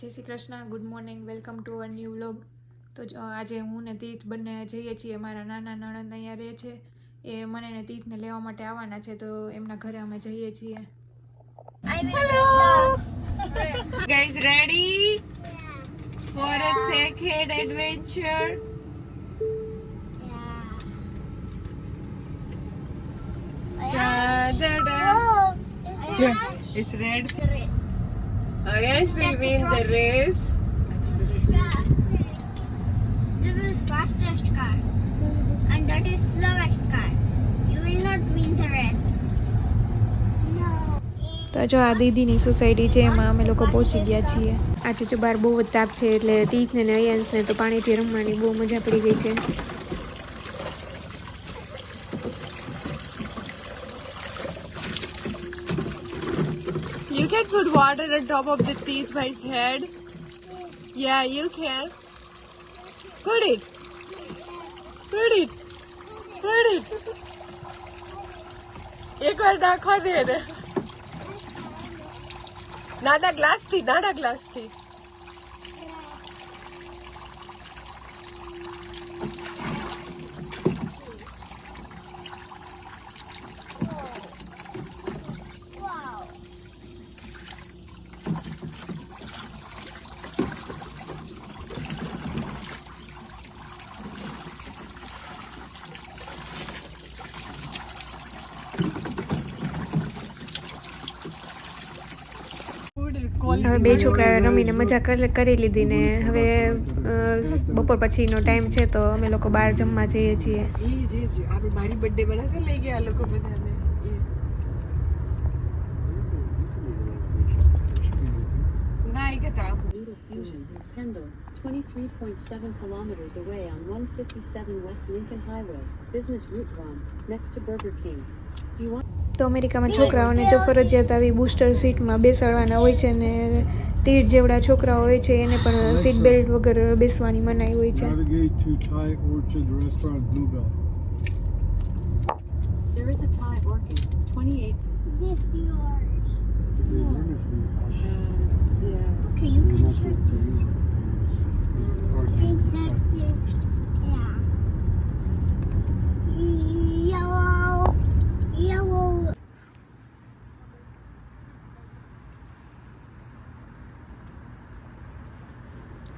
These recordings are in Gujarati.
જય Shri Krishna good morning welcome to our new vlog તો આજે હું ને તીર્થ બંને જઈએ છીએ મારા નાના નણંદ અહીંયા રહે છે એ મને ને તીર્થને લેવા માટે આવવાના છે તો એમના ઘરે અમે જઈએ છીએ guys ready for a second adventure Da, da, da. Ayesh will win the race. This is fastest car and that is slowest car. You will not win the race. તો જો આ દીદીની સોસાયટી છે એમાં અમે લોકો પહોંચી ગયા છીએ આજે જો બહાર બહુ જ તાપ છે એટલે તીજને ને અયાંશને તો પાણીથી રમવાની બહુ મજા પડી ગઈ છે can put water on top of the teeth by his head. Yeah, you can. Put it. Put it. Put it. એક વાર નાખવા દે ને નાના ગ્લાસથી નાના ગ્લાસથી હવે બે છોકરાઓએ રમીને મજા કરી લીધી ને હવે બપોર પછીનો ટાઈમ છે તો અમે લોકો બહાર જમવા જઈએ છીએ ના એ કે 23.7 kilometers away on 157 West Lincoln Highway, Business Route 1, next to Burger King. Do you want... તો અમેરિકામાં છોકરાઓને જો ફરજિયાત આવી બૂસ્ટર સીટમાં બેસાડવાના હોય છે ને તીર જેવડા છોકરા હોય છે એને પણ સીટ બેલ્ટ વગર બેસવાની મનાઈ હોય છે There is a Thai orchid, 28. This yours. Uh, yeah. Okay, you can check this.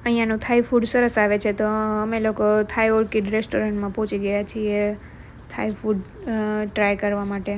અહીંયાનું થાઈ ફૂડ સરસ આવે છે તો અમે લોકો થાઈ ઓર્કિડ રેસ્ટોરન્ટમાં પહોંચી ગયા છીએ થાઈ ફૂડ ટ્રાય કરવા માટે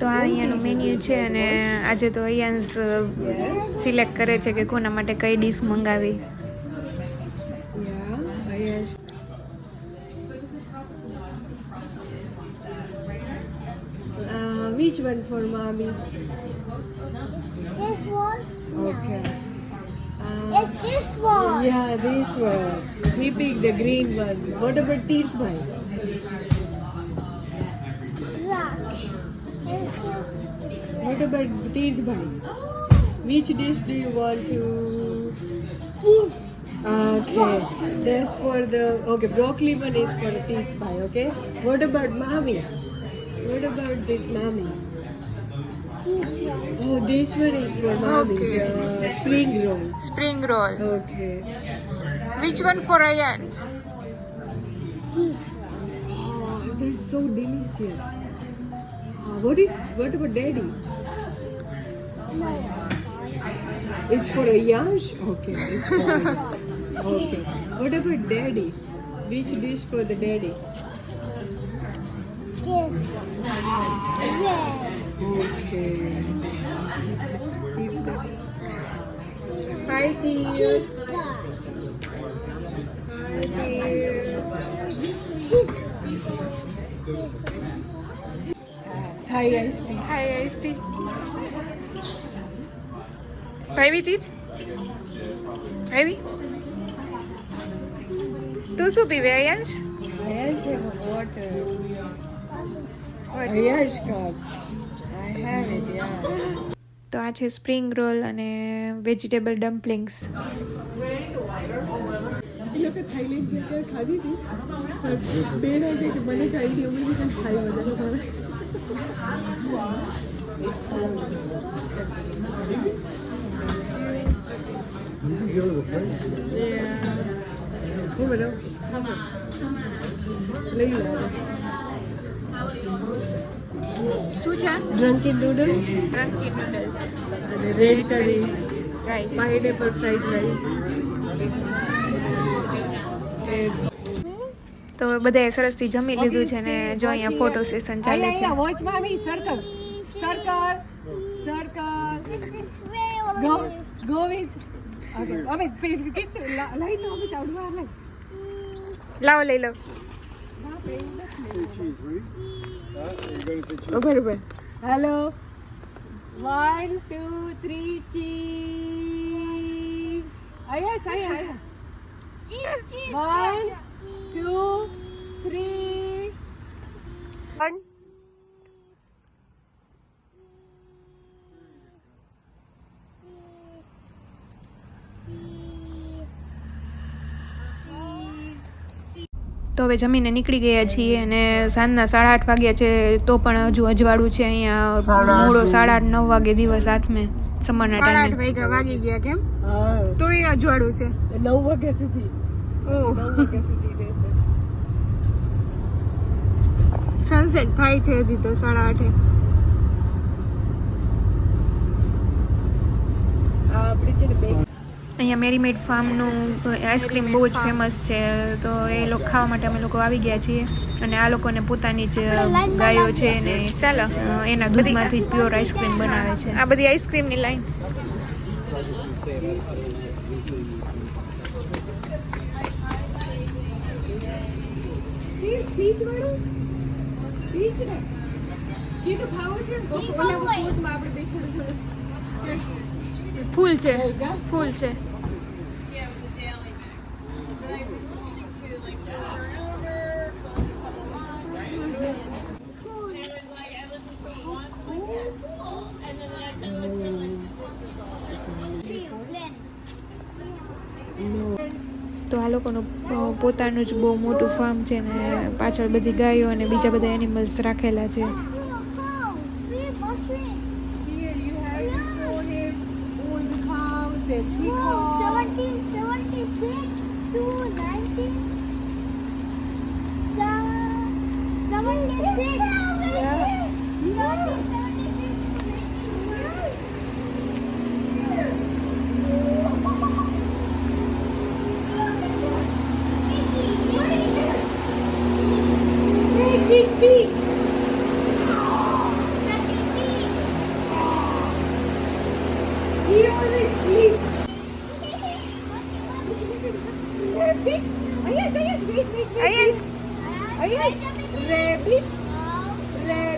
તો આ અહીંયાનું મેન્યુ છે અને આજે તો અયાન્સ સિલેક્ટ કરે છે કે કોના માટે કઈ ડીશ મંગાવી which one for mommy? This one. Okay. Uh, it's this one. Yeah, this one. He picked the green one. What about Tirthbhai? What about Tirth Bhai? Which dish do you want to? Okay. that's for the okay broccoli one is for Tirth Bhai. Okay. What about mommy? What about this mommy? Oh, this one is for mommy. Okay. spring roll. Spring roll. Okay. Which one for Ayan? Oh, ah, they're so delicious. Uh, what is what about Daddy? It's for a Ayash? Okay, it's for Okay. What about daddy? Which dish for the daddy? Yes. Okay. Hi, dear. Hi, dear. Hi, Ice Hi, Ice આવી તીજ આવી તું શું પીવે અયાંશ તો આ છે સ્પ્રિંગ રોલ અને વેજીટેબલ ડમ્પલિંગ્સ શું છે ડ્રંકી નૂડલ્સ ડ્રંકી નૂડલ્સ અને red curry rice pineapple fried rice તો બધાએ સરસથી જમી લીધું છે ને જો અહીંયા ફોટો સેશન ચાલે છે વોચમાં આવી સર્કલ સર્કલ સર્કલ ગો લાવો લઈ લો બરોબર hello one two three cheese અહીંયા સાહેબ વન ટુ થ્રી તો હવે જમીને નીકળી ગયા છીએ અને સાંજના સાડા આઠ વાગ્યા છે તો પણ હજુ અજવાળું છે અહીંયા મોડો સાડા આઠ નવ વાગે દિવસ હાથમે સમાના આઠ વાગ્યા વાગી ગયા કેમ તો એ અજવાળું છે નવ વાગ્યા સુધી ઓ નવ વાગ્યા સુધી રહેશે સનસેટ થાય છે હજી તો સાડા આઠે આપણે છે ને બેક અહીંયા મેરીમેડ ફાર્મનું આઈસ્ક્રીમ બહુ જ ફેમસ છે તો એ લોકો ખાવા માટે અમે લોકો આવી ગયા છીએ અને આ લોકોને પોતાની જ ગાયો છે ને ચાલો એના દૂધમાંથી જ પ્યોર આઈસક્રીમ બનાવે છે આ બધી આઈસ્ક્રીમની લાઈન ફૂલ છે ફૂલ છે તો આ લોકોનું પોતાનું જ બહુ મોટું ફાર્મ છે ને પાછળ બધી ગાયો અને બીજા બધા એનિમલ્સ રાખેલા છે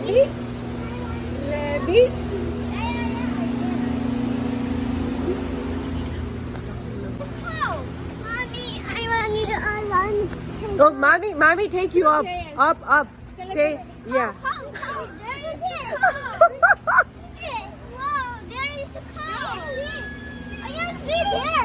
Rabbit. Rabbit. Oh, mommy, Oh, mommy, mommy, take you up, up, up. Okay, yeah. there oh, is oh, oh, there is a cow. I can see it. I can see it.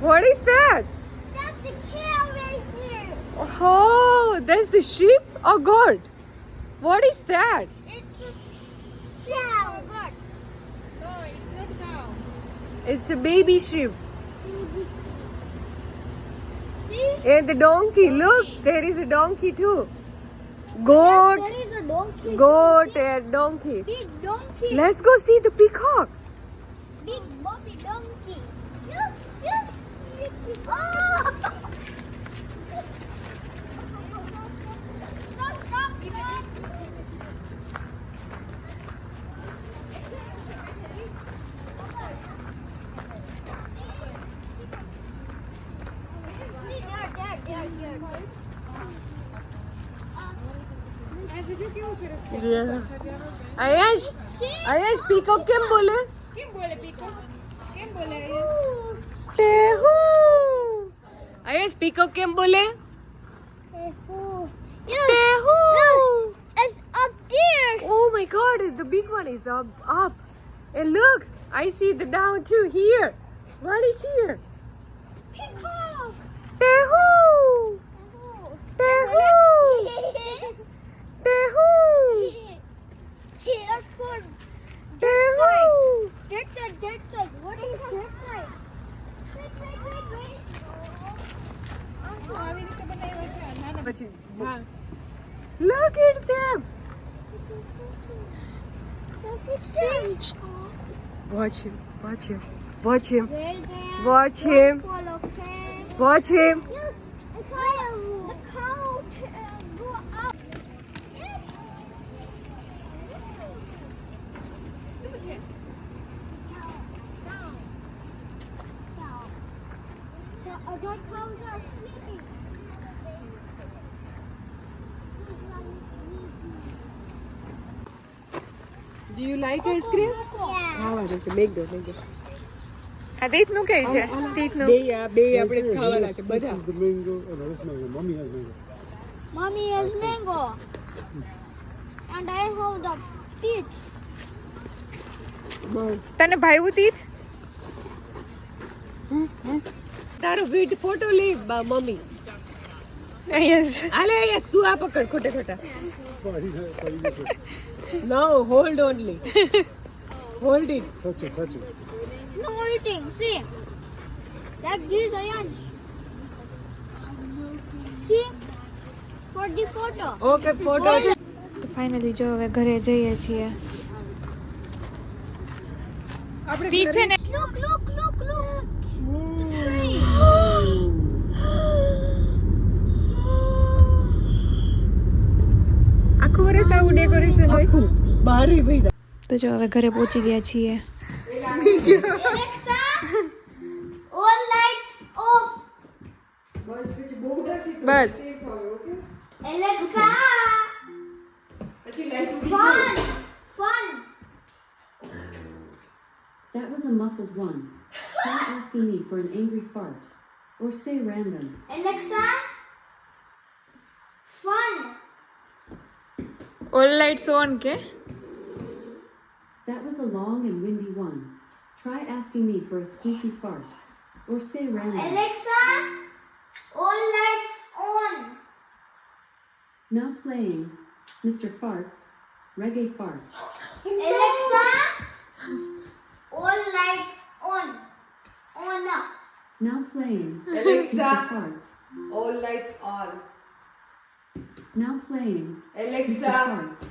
What is that? That's a cow right here. Oh, that's the sheep? Oh, God. What is that? It's a cow. Oh, God. No, it's not a cow. It's a baby sheep. Baby sheep. See? And the donkey. donkey. Look, there is a donkey too. Goat. Yes, there is a donkey. Goat donkey. and donkey. Big donkey. Let's go see the peacock. Big Bobby donkey. Look, look. Ayansh Ayansh peacock કેમ બોલે કેમ બોલે પીકોક કેમ બોલે ટેહુ અરે speak of કેમ બોલે Tehu. it's up there. Oh my god, the big one is up. up. And look, I see the down too here. What is here? Watch him. Watch him. Watch him. Watch him. Watch him. છે બે ગયો બે ગયો આ તેતનું કે છે તેતનું બે આ બે આપણે ખાવાના છે બધા mango mummy has mango mummy mango and I have the peach તને ભાઈવું તીત તારો વીટ ફોટો લે મમ્મી યસ આલે યસ તું આ પકડ ખોટે ખોટા no hold only Holding. Touch it, touch it. No eating, see. That gives Ayansh. See? For the photo. Okay, photo. Finally જો હવે ઘરે જઈએ છીએ આપણે પી છે ને લુક લુક લુક લુક આખું વર્ષ આવું ડેકોરેશન હોય બારે ભાઈ તો જો હવે ઘરે પહોંચી ગયા છીએ બસ That was a muffled one. Not asking me for an angry fart. Or say random. Alexa? Fun! All lights on, okay? a long and windy one. Try asking me for a spooky fart. Or say random. Alexa, all lights on. Now playing Mr. Farts, Reggae Farts. Alexa, all lights on. On up. Now playing Mr. Alexa, Farts. all lights on. Now playing Mr. Alexa, Farts.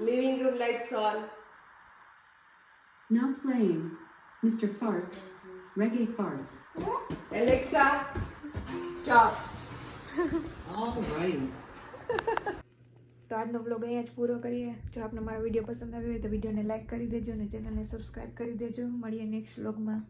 living room lights on. Now playing Mr. Farts, Reggae Farts. Alexa, stop. All right. તો આજનો બ્લોગ અહીંયા જ પૂરો કરીએ જો આપને મારો વિડીયો પસંદ આવ્યો હોય તો વિડીયોને લાઇક કરી દેજો અને ચેનલને સબસ્ક્રાઈબ કરી દેજો મળીએ નેક્સ્ટ બ્લોગમાં